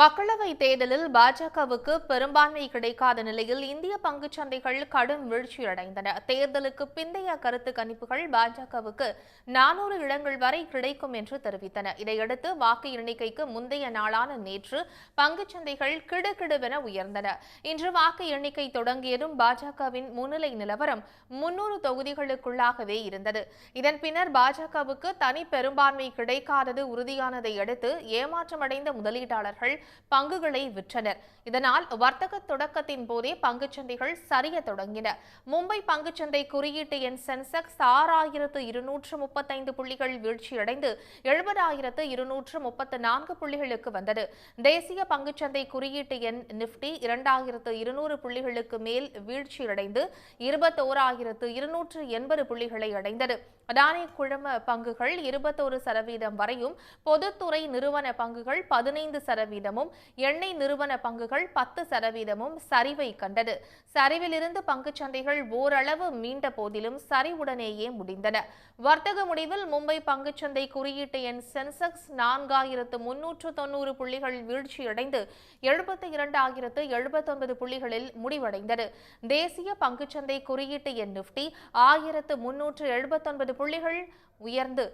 மக்களவை தேர்தலில் பாஜகவுக்கு பெரும்பான்மை கிடைக்காத நிலையில் இந்திய பங்குச் சந்தைகள் கடும் வீழ்ச்சியடைந்தன. தேர்தலுக்கு பிந்தைய கருத்து கணிப்புகள் பாஜகவுக்கு நானூறு இடங்கள் வரை கிடைக்கும் என்று தெரிவித்தன. இதையடுத்து வாக்கு எண்ணிக்கைக்கு முந்தைய நாளான நேற்று பங்குச் சந்தைகள் கிடுகிடுவென உயர்ந்தன. இன்று வாக்கு எண்ணிக்கை தொடங்கியதும் பாஜகவின் முன்னிலை நிலவரம் முன்னூறு தொகுதிகளுக்குள்ளாகவே இருந்தது. இதன் பின்னர் பாஜகவுக்கு தனி பெரும்பான்மை கிடைக்காதது உறுதியானதை அடுத்து ஏமாற்றமடைந்த முதலீட்டாளர்கள் பங்குகளை விற்றனர். இதனால் வர்த்தக தொடக்கத்தின் போதே பங்குச்சந்தைகள் சரிய தொடங்கின. மும்பை பங்குச்சந்தை குறியீட்டு எண் சென்செக்ஸ் ஆறாயிரத்து இருநூற்று முப்பத்தைந்து புள்ளிகள் வீழ்ச்சியடைந்து எழுபதாயிரத்து இருநூற்று முப்பத்து நான்கு புள்ளிகளுக்கு வந்தது. தேசிய பங்குச்சந்தை குறியீட்டு எண் நிப்டி இரண்டாயிரத்து இருநூறு புள்ளிகளுக்கு மேல் வீழ்ச்சியடைந்து இருபத்தோராயிரத்து இருநூற்று எண்பது புள்ளிகளை அடைந்தது. அதானி குழும பங்குகள் இருபத்தோரு சதவீதம் வரையும் பொதுத்துறை நிறுவன பங்குகள் பதினைந்து சதவீதமும் எண்ணெய் நிறுவன பங்குகள் பத்து சதவீதமும் சரிவை கண்டது. சரிவிலிருந்து பங்கு சந்தைகள் ஓரளவு மீண்ட போதிலும் சரிவுடனேயே முடிந்தன. வர்த்தக முடிவில் மும்பை பங்குச்சந்தை குறியீட்டு எண் சென்செக்ஸ் நான்காயிரத்து முன்னூற்று தொண்ணூறு புள்ளிகள் வீழ்ச்சியடைந்து எழுபத்தி இரண்டாயிரத்து எழுபத்தொன்பது புள்ளிகளில் முடிவடைந்தது. தேசிய பங்குச்சந்தை குறியீட்டு எண் நிப்டி ஆயிரத்து முன்னூற்று எழுபத்தொன்பது புள்ளிகள் உயர்ந்து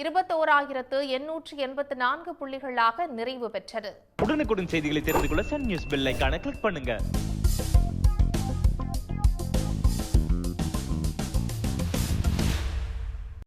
இருபத்தோராயிரத்து எண்ணூற்று எண்பத்து நான்கு புள்ளிகளாக நிறைவு பெற்றது. உடனுக்குடன் செய்திகளை தெரிந்து கொள்ள சன் நியூஸ் பெல்லைக்கான கிளிக் பண்ணுங்க.